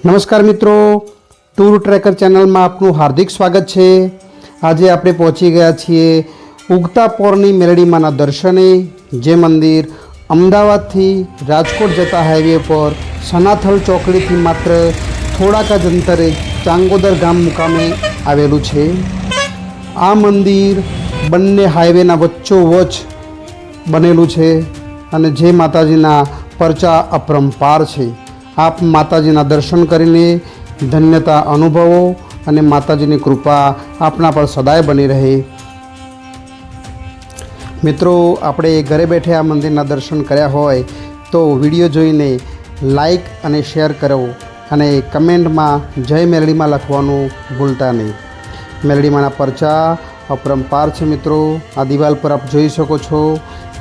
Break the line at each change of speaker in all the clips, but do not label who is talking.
નમસ્કાર મિત્રો, tour tracker ચેનલમાં આપનું હાર્દિક સ્વાગત છે. આજે આપણે પહોંચી ગયા છીએ ઉગતા પોરની મેલડીમાંના દર્શને, જે મંદિર અમદાવાદથી રાજકોટ જતા હાઈવે પર સનાથલ ચોકડીથી માત્ર થોડાક જ અંતરે ચાંગોદર ગામ મુકામે આવેલું છે. આ મંદિર બંને હાઈવેના વચ્ચોવચ બનેલું છે અને જે માતાજીના પરચા અપરંપાર છે. આપ માતાજીના દર્શન કરીને ધન્યતા અનુભવો અને માતાજીની કૃપા આપના પર સદાય બની રહે. મિત્રો, આપણે ઘરે બેઠે આ મંદિરના દર્શન કર્યા હોય તો વીડિયો જોઈને લાઈક અને શેર કરો અને કમેન્ટમાં જય મેલડીમાં લખવાનું ભૂલતા નહીં. મેલડીમાંના પરચા અપરંપાર છે મિત્રો. આ દિવાલ પર આપ જોઈ શકો છો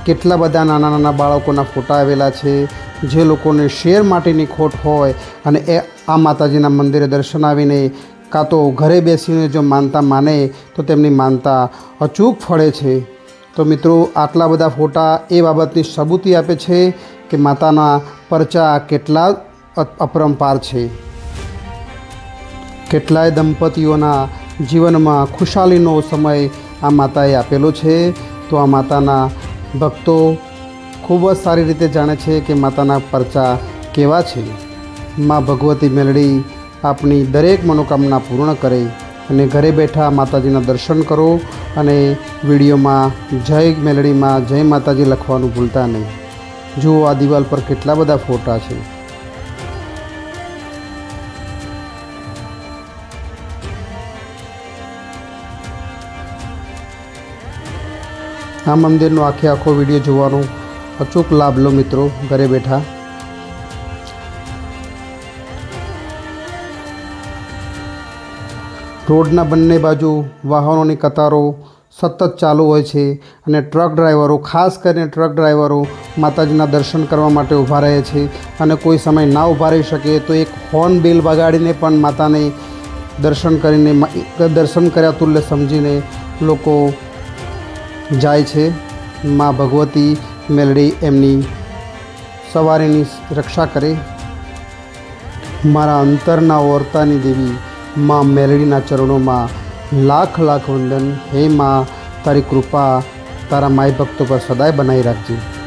કેટલા બધા નાના નાના બાળકોના ફોટા આવેલા છે. જે લોકોને શેર માટેની ખોટ હોય અને એ આ માતાજીના મંદિરે દર્શન આવીને કાં તો ઘરે બેસીને જો માનતા માને, તો તેમની માનતા અચૂક ફળે છે. તો મિત્રો, આટલા બધા ફોટા એ બાબતની સબૂતી આપે છે કે માતાના પરચા કેટલા અપરંપાર છે. કેટલાય દંપતીઓના જીવનમાં ખુશાલીનો સમય આ માતાએ આપેલો છે. તો આ માતાના ભક્તો ખૂબ જ સારી રીતે જાણે છે કે માતાના પરચા કેવા છે. મા ભગવતી મેલડી આપની દરેક મનોકામના પૂર્ણ કરે અને ઘરે બેઠા માતાજીના દર્શન કરો અને વિડીયોમાં જય મેલડીમાં જય માતાજી લખવાનું ભૂલતા નહીં. જુઓ આ દિવાલ પર કેટલા બધા ફોટા છે. આ મંદિરનો આખે આખો વીડિયો જોવાનો અચૂક લાભ લો મિત્રો, ઘરે બેઠા. રોડના બંને બાજુ વાહનોની કતારો સતત ચાલુ હોય છે અને ટ્રક ડ્રાઈવરો, ખાસ કરીને ટ્રક ડ્રાઈવરો માતાજીના દર્શન કરવા માટે ઊભા રહે છે અને કોઈ સમય ના ઊભા રહી શકે તો એક હોર્ન બિલ વગાડીને પણ માતાને દર્શન કરીને દર્શન કર્યા તુલ્ય સમજીને લોકો જાય છે. મા ભગવતી મેલડી એમની સવારીની રક્ષા કરે. મારા અંતરના ઓરતાની દેવી માં મેલડીના ચરણોમાં લાખ લાખ વંદન. હે માં, તારી કૃપા તારા માય ભક્તો પર સદાય બનાવી રાખજે.